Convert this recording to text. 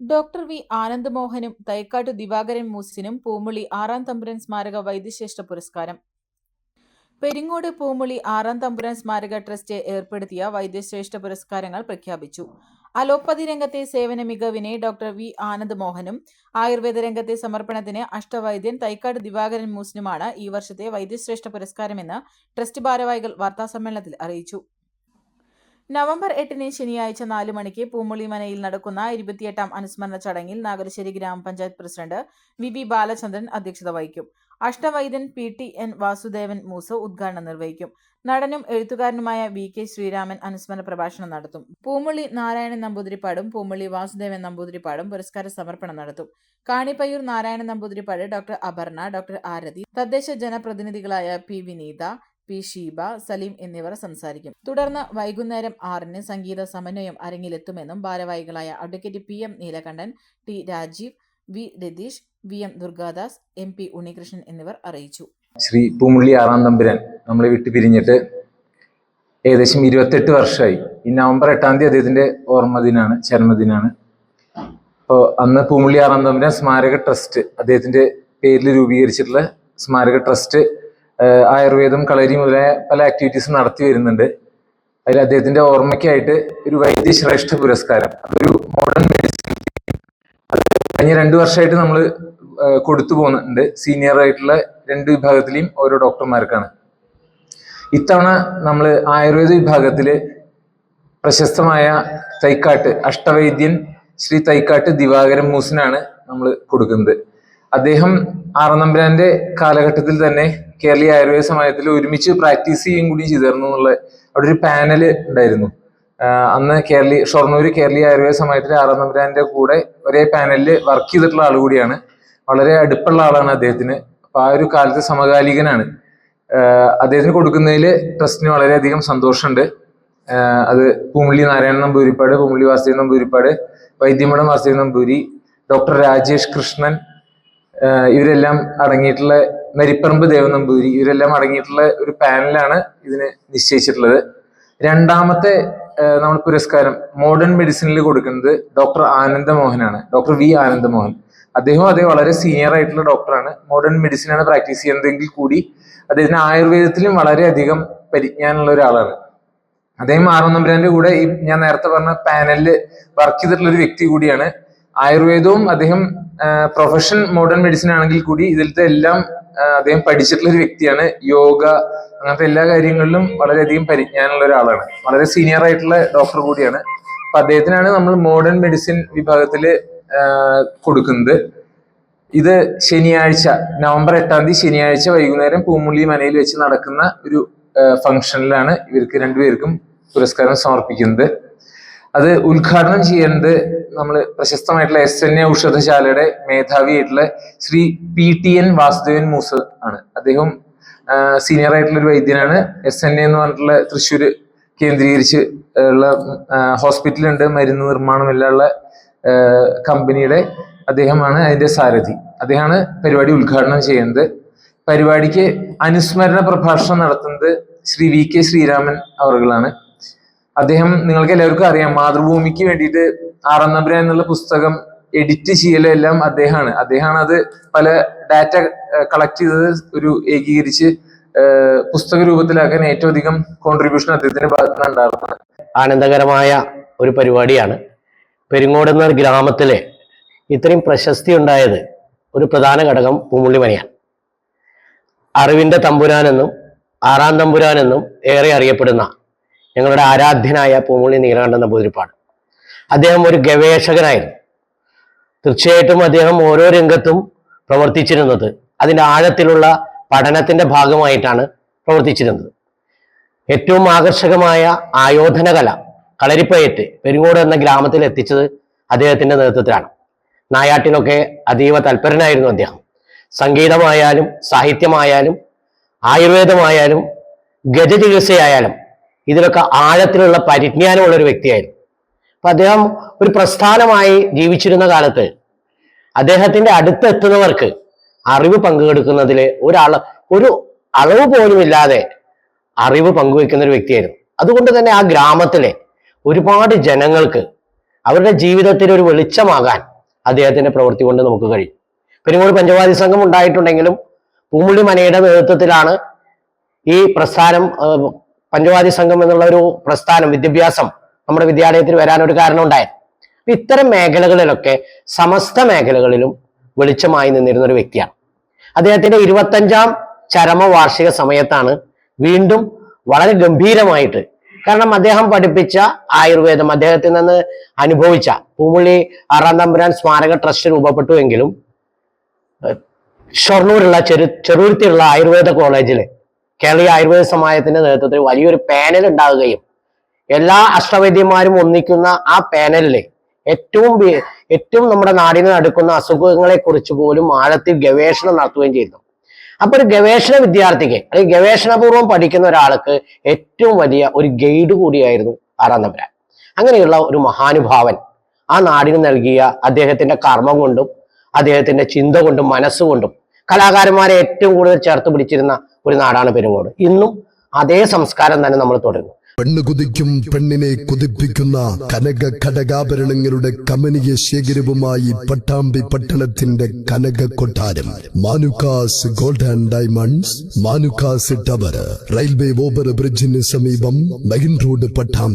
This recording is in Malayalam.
ഡോക്ടർ വി ആനന്ദ് മോഹനും തൈക്കാട്ടു ദിവാകരൻ മൂസിനും പൂമുളി ആറാം തമ്പുരൻ സ്മാരക വൈദ്യശ്രേഷ്ഠ പുരസ്കാരം. പെരിങ്ങോട് പൂമുളി ആറാം തമ്പുരാൻ സ്മാരക ട്രസ്റ്റ് ഏർപ്പെടുത്തിയ വൈദ്യശ്രേഷ്ഠ പുരസ്കാരങ്ങൾ പ്രഖ്യാപിച്ചു. അലോപ്പതി രംഗത്തെ സേവന മികവിനെ ഡോക്ടർ വി ആനന്ദ് മോഹനും ആയുർവേദ രംഗത്തെ സമർപ്പണത്തിന് അഷ്ടവൈദ്യൻ തൈക്കാട് ദിവാകരൻ മൂസിനുമാണ് ഈ വർഷത്തെ വൈദ്യശ്രേഷ്ഠ പുരസ്കാരമെന്ന് ട്രസ്റ്റ് ഭാരവാഹികൾ വാർത്താസമ്മേളനത്തിൽ അറിയിച്ചു. നവംബർ എട്ടിന് ശനിയാഴ്ച നാല് മണിക്ക് പൂമുളി മനയിൽ നടക്കുന്ന ഇരുപത്തിയെട്ടാം അനുസ്മരണ ചടങ്ങിൽ നാഗരശ്ശേരി ഗ്രാമപഞ്ചായത്ത് പ്രസിഡന്റ് വി ബി ബാലചന്ദ്രൻ അധ്യക്ഷത വഹിക്കും. അഷ്ടവൈദ്യൻ P T N Vasudevan Moosa ഉദ്ഘാടനം നിർവഹിക്കും. നടനും എഴുത്തുകാരനുമായ വി കെ ശ്രീരാമൻ അനുസ്മരണ പ്രഭാഷണം നടത്തും. പൂമുള്ളി നാരായണൻ നമ്പൂതിരിപ്പാടും പൂമുള്ളി വാസുദേവൻ നമ്പൂതിരിപ്പാടും പുരസ്കാര സമർപ്പണം നടത്തും. കാണിപ്പയ്യൂർ നാരായണൻ നമ്പൂതിരിപ്പാട് ഡോക്ടർ അപർണ ഡോക്ടർ ആരതി തദ്ദേശ ജനപ്രതിനിധികളായ പി വിനീത പി ഷീബ സലീം എന്നിവർ സംസാരിക്കും. തുടർന്ന് വൈകുന്നേരം ആറിന് സംഗീത സമന്വയം അരങ്ങിലെത്തുമെന്നും ഭാരവാഹികളായ advocate P M Neelakandan T Rajeev V Ratheesh V M Durgadas M P Unnikrishnan എന്നിവർ അറിയിച്ചു. ശ്രീ പൂമുള്ളി ആറാം തമ്പുരാൻ നമ്മളെ വിട്ടു പിരിഞ്ഞിട്ട് ഏകദേശം ഇരുപത്തെട്ട് വർഷമായി. ഈ നവംബർ എട്ടാം തീയതി അദ്ദേഹത്തിന്റെ ഓർമ്മദിനാണ് ചരമദിനാണ് അപ്പോൾ അന്ന് പൂമുള്ളി ആറാം തമ്പുരാൻ സ്മാരക ട്രസ്റ്റ് അദ്ദേഹത്തിന്റെ പേരിൽ രൂപീകരിച്ചിട്ടുള്ള സ്മാരക ട്രസ്റ്റ് ആയുർവേദം കളരി മുതലായ പല ആക്ടിവിറ്റീസും നടത്തി വരുന്നുണ്ട്. അതിൽ അദ്ദേഹത്തിന്റെ ഓർമ്മയ്ക്കായിട്ട് ഒരു വൈദ്യശ്രേഷ്ഠ പുരസ്കാരം. അതൊരു മോഡേൺ മെഡിസിൻ കഴിഞ്ഞ രണ്ടു വർഷമായിട്ട് നമ്മൾ കൊടുത്തു പോകുന്നുണ്ട്. സീനിയർ ആയിട്ടുള്ള രണ്ട് വിഭാഗത്തിലെയും ഓരോ ഡോക്ടർമാർക്കാണ്. ഇത്തവണ നമ്മൾ ആയുർവേദ വിഭാഗത്തിൽ പ്രശസ്തമായ തൈക്കാട്ട് അഷ്ടവൈദ്യൻ ശ്രീ തൈക്കാട്ട് ദിവാകരൻ മൂസിനാണ് നമ്മൾ കൊടുക്കുന്നത്. അദ്ദേഹം ആറനമ്പരാന്റെ കാലഘട്ടത്തിൽ തന്നെ കേരളീയ ആയുർവേദ സമാജത്തിൽ ഒരുമിച്ച് പ്രാക്ടീസ് ചെയ്യുകയും കൂടി ചെയ്തിരുന്നു എന്നുള്ള അവിടെ ഒരു പാനൽ ഉണ്ടായിരുന്നു. അന്ന് കേരളീയ ഷൊർണൂർ കേരളീയ ആയുർവേദ സമാജത്തിലെ ആറനമ്പരാന്റെ കൂടെ ഒരേ പാനലിൽ വർക്ക് ചെയ്തിട്ടുള്ള ആൾ കൂടിയാണ്. വളരെ അടുപ്പുള്ള ആളാണ് അദ്ദേഹത്തിന്. അപ്പൊ ആ ഒരു കാലത്ത് സമകാലികനാണ്. അദ്ദേഹത്തിന് കൊടുക്കുന്നതിൽ ട്രസ്റ്റിന് വളരെയധികം സന്തോഷമുണ്ട്. അത് പൂമുള്ളി നാരായണൻ നമ്പൂരിപ്പാട് പൂമുള്ളി വാസുദേവൻ നമ്പൂരിപ്പാട് വൈദ്യമഠം വാസുദേവൻ നമ്പൂരി ഡോക്ടർ രാജേഷ് കൃഷ്ണൻ ഇവരെല്ലാം അടങ്ങിയിട്ടുള്ള നരിപ്പറമ്പ് ദേവ നമ്പൂരി ഇവരെല്ലാം അടങ്ങിയിട്ടുള്ള ഒരു പാനലാണ് ഇതിന് നിശ്ചയിച്ചിട്ടുള്ളത്. രണ്ടാമത്തെ നമ്മൾ പുരസ്കാരം മോഡേൺ മെഡിസിനിൽ കൊടുക്കുന്നത് ഡോക്ടർ ആനന്ദമോഹനാണ് ഡോക്ടർ വി ആനന്ദമോഹൻ. അദ്ദേഹം അതേ വളരെ സീനിയർ ആയിട്ടുള്ള ഡോക്ടറാണ്. മോഡേൺ മെഡിസിനാണ് പ്രാക്ടീസ് ചെയ്യുന്നതെങ്കിൽ കൂടി അദ്ദേഹത്തിന് ആയുർവേദത്തിലും വളരെയധികം പരിജ്ഞാനമുള്ള ഒരാളാണ്. അദ്ദേഹം ആറാം നമ്പരാന്റെ കൂടെ ഈ ഞാൻ നേരത്തെ പറഞ്ഞ പാനലിൽ വർക്ക് ചെയ്തിട്ടുള്ള ഒരു വ്യക്തി കൂടിയാണ്. ആയുർവേദവും അദ്ദേഹം പ്രൊഫഷൻ മോഡേൺ മെഡിസിൻ ആണെങ്കിൽ കൂടി ഇതിലത്തെ എല്ലാം അദ്ദേഹം പഠിച്ചിട്ടുള്ള ഒരു വ്യക്തിയാണ്. യോഗ അങ്ങനത്തെ എല്ലാ കാര്യങ്ങളിലും വളരെയധികം പരിജ്ഞാനമുള്ള ഒരാളാണ്. വളരെ സീനിയർ ആയിട്ടുള്ള ഡോക്ടർ കൂടിയാണ്. അപ്പൊ അദ്ദേഹത്തിനാണ് നമ്മൾ മോഡേൺ മെഡിസിൻ വിഭാഗത്തിൽ കൊടുക്കുന്നത്. ഇത് ശനിയാഴ്ച നവംബർ എട്ടാം തീയതി ശനിയാഴ്ച വൈകുന്നേരം പൂമുള്ളി മനയിൽ വെച്ച് നടക്കുന്ന ഒരു ഫംഗ്ഷനിലാണ് ഇവർക്ക് രണ്ടുപേർക്കും പുരസ്കാരം സമർപ്പിക്കുന്നത്. അത് ഉദ്ഘാടനം ചെയ്യുന്നത് നമ്മൾ പ്രശസ്തമായിട്ടുള്ള എസ് എൻ എ ഔഷധശാലയുടെ മേധാവിയായിട്ടുള്ള Shri P T N Vasudevan Moos ആണ്. അദ്ദേഹം സീനിയർ ആയിട്ടുള്ള ഒരു വൈദ്യനാണ്. എസ് എൻ എ എന്ന് പറഞ്ഞിട്ടുള്ള തൃശ്ശൂർ കേന്ദ്രീകരിച്ച് ഉള്ള ഹോസ്പിറ്റലുണ്ട്. മരുന്ന് നിർമ്മാണം എല്ലാം ഉള്ള കമ്പനിയുടെ അദ്ദേഹമാണ് അതിന്റെ സാരഥി. അദ്ദേഹമാണ് പരിപാടി ഉദ്ഘാടനം ചെയ്യുന്നത്. പരിപാടിക്ക് അനുസ്മരണ പ്രഭാഷണം നടത്തുന്നത് ശ്രീ വി കെ ശ്രീരാമൻ അവർകളാണ് അദ്ദേഹം നിങ്ങൾക്ക് എല്ലാവർക്കും അറിയാം മാതൃഭൂമിക്ക് വേണ്ടിയിട്ട് ആറാം നമ്പുരാൻ എന്നുള്ള പുസ്തകം എഡിറ്റ് ചെയ്യലെല്ലാം അദ്ദേഹമാണ്. അദ്ദേഹമാണ് അത് പല ഡാറ്റ കളക്ട് ചെയ്തത് ഒരു ഏകീകരിച്ച് പുസ്തക രൂപത്തിലാക്കാൻ ഏറ്റവും അധികം കോൺട്രിബ്യൂഷൻ അദ്ദേഹത്തിന്റെ ഭാഗത്തുനിന്ന് ഉണ്ടായിരുന്നത് ആനന്ദകരമായ ഒരു പരിപാടിയാണ്. പെരിങ്ങോട് എന്ന ഗ്രാമത്തിലെ ഇത്രയും പ്രശസ്തി ഉണ്ടായത് ഒരു പ്രധാന ഘടകം പൂമുള്ളിമനയാണ് അറിവിന്റെ തമ്പുരാനെന്നും ആറാം തമ്പുരാനെന്നും ഏറെ അറിയപ്പെടുന്ന ഞങ്ങളുടെ ആരാധ്യനായ പൂമുള്ളി നീലകണ്ഠൻ നമ്പൂതിരിപ്പാട്. അദ്ദേഹം ഒരു ഗവേഷകനായിരുന്നു. തീർച്ചയായിട്ടും അദ്ദേഹം ഓരോ രംഗത്തും പ്രവർത്തിച്ചിരുന്നത് അതിന്റെ ആഴത്തിലുള്ള പഠനത്തിന്റെ ഭാഗമായിട്ടാണ് പ്രവർത്തിച്ചിരുന്നത്. ഏറ്റവും ആകർഷകമായ ആയോധന കല കളരിപ്പയറ്റ് പെരുങ്ങോട് എന്ന ഗ്രാമത്തിൽ എത്തിച്ചത് അദ്ദേഹത്തിന്റെ നേതൃത്വത്തിലാണ്. നായാട്ടിലൊക്കെ അതീവ തൽപരനായിരുന്നു അദ്ദേഹം. സംഗീതമായാലും സാഹിത്യമായാലും ആയുർവേദമായാലും ഗജചികിത്സയായാലും ഇതിലൊക്കെ ആഴത്തിലുള്ള പരിജ്ഞാനമുള്ള ഒരു വ്യക്തിയായിരുന്നു. അപ്പൊ അദ്ദേഹം ഒരു പ്രസ്ഥാനമായി ജീവിച്ചിരുന്ന കാലത്ത് അദ്ദേഹത്തിന്റെ അടുത്തെത്തുന്നവർക്ക് അറിവ് പങ്കുകൊടുക്കുന്നതിൽ ഒരാൾ ഒരു അളവ് പോലുമില്ലാതെ അറിവ് പങ്കുവെക്കുന്ന ഒരു വ്യക്തിയായിരുന്നു. അതുകൊണ്ട് തന്നെ ആ ഗ്രാമത്തിലെ ഒരുപാട് ജനങ്ങൾക്ക് അവരുടെ ജീവിതത്തിൽ ഒരു വെളിച്ചമാകാൻ അദ്ദേഹത്തിന്റെ പ്രവൃത്തി കൊണ്ട് നമുക്ക് കഴിയും. പെരുങ്ങോട് പഞ്ചവാദി സംഘം ഉണ്ടായിട്ടുണ്ടെങ്കിലും പൂമുള്ളി മനയുടെ നേതൃത്വത്തിലാണ് ഈ പ്രസ്ഥാനം പഞ്ചവാദി സംഘം എന്നുള്ള ഒരു പ്രസ്ഥാനം വിദ്യാഭ്യാസം നമ്മുടെ വിദ്യാലയത്തിൽ വരാൻ ഒരു കാരണം ഉണ്ടായത്. ഇത്തരം മേഖലകളിലൊക്കെ സമസ്ത മേഖലകളിലും വെളിച്ചമായി നിന്നിരുന്ന ഒരു വ്യക്തിയാണ്. അദ്ദേഹത്തിന്റെ ഇരുപത്തഞ്ചാം ചരമവാർഷിക സമയത്താണ് വീണ്ടും വളരെ ഗംഭീരമായിട്ട് കാരണം അദ്ദേഹം പഠിപ്പിച്ച ആയുർവേദം അദ്ദേഹത്തിൽ നിന്ന് അനുഭവിച്ച പൂമുള്ളി ആറാം തമ്പുരാൻ സ്മാരക ട്രസ്റ്റ് രൂപപ്പെട്ടുവെങ്കിലും ഷൊർണൂരുള്ള ചെറു ചെറുരുത്തിയുള്ള ആയുർവേദ കോളേജിൽ കേരളീയ ആയുർവേദ സമാജത്തിന്റെ നേതൃത്വത്തിൽ വലിയൊരു പാനൽ ഉണ്ടാവുകയും എല്ലാ അഷ്ടവൈദ്യന്മാരും ഒന്നിക്കുന്ന ആ പാനലിൽ ഏറ്റവും ഏറ്റവും നമ്മുടെ നാടിന് നടക്കുന്ന അസുഖങ്ങളെ കുറിച്ച് പോലും ആഴത്തിൽ ഗവേഷണം നടത്തുകയും ചെയ്തു. അപ്പൊ ഒരു ഗവേഷണ വിദ്യാർത്ഥിക്ക് അല്ലെങ്കിൽ ഗവേഷണപൂർവം പഠിക്കുന്ന ഒരാൾക്ക് ഏറ്റവും വലിയ ഒരു ഗൈഡ് കൂടിയായിരുന്നു ആറാം അങ്ങനെയുള്ള ഒരു മഹാനുഭാവൻ ആ നാടിന് നൽകിയ അദ്ദേഹത്തിന്റെ കർമ്മം കൊണ്ടും അദ്ദേഹത്തിന്റെ ചിന്ത കൊണ്ടും മനസ്സുകൊണ്ടും കലാകാരന്മാരെ ഏറ്റവും കൂടുതൽ ചേർത്ത് പിടിച്ചിരുന്ന ഒരു നാടാണ് പെരുങ്ങോട്. ഇന്നും അതേ സംസ്കാരം തന്നെ നമ്മൾ തുടരുന്നു. പെണ്ണ് കുതിക്കും പെണ്ണിനെ കുതിപ്പിക്കുന്ന കനക ഘടകാഭരണങ്ങളുടെ കമനീയ ശേഖരവുമായി പട്ടാമ്പി പട്ടണത്തിന്റെ കനക കൊട്ടാരം. Manukkas gold and diamonds Manukkas tower railway over ബ്രിഡ്ജിന് സമീപം മെയിൻ റോഡ് പട്ടാമ്പി.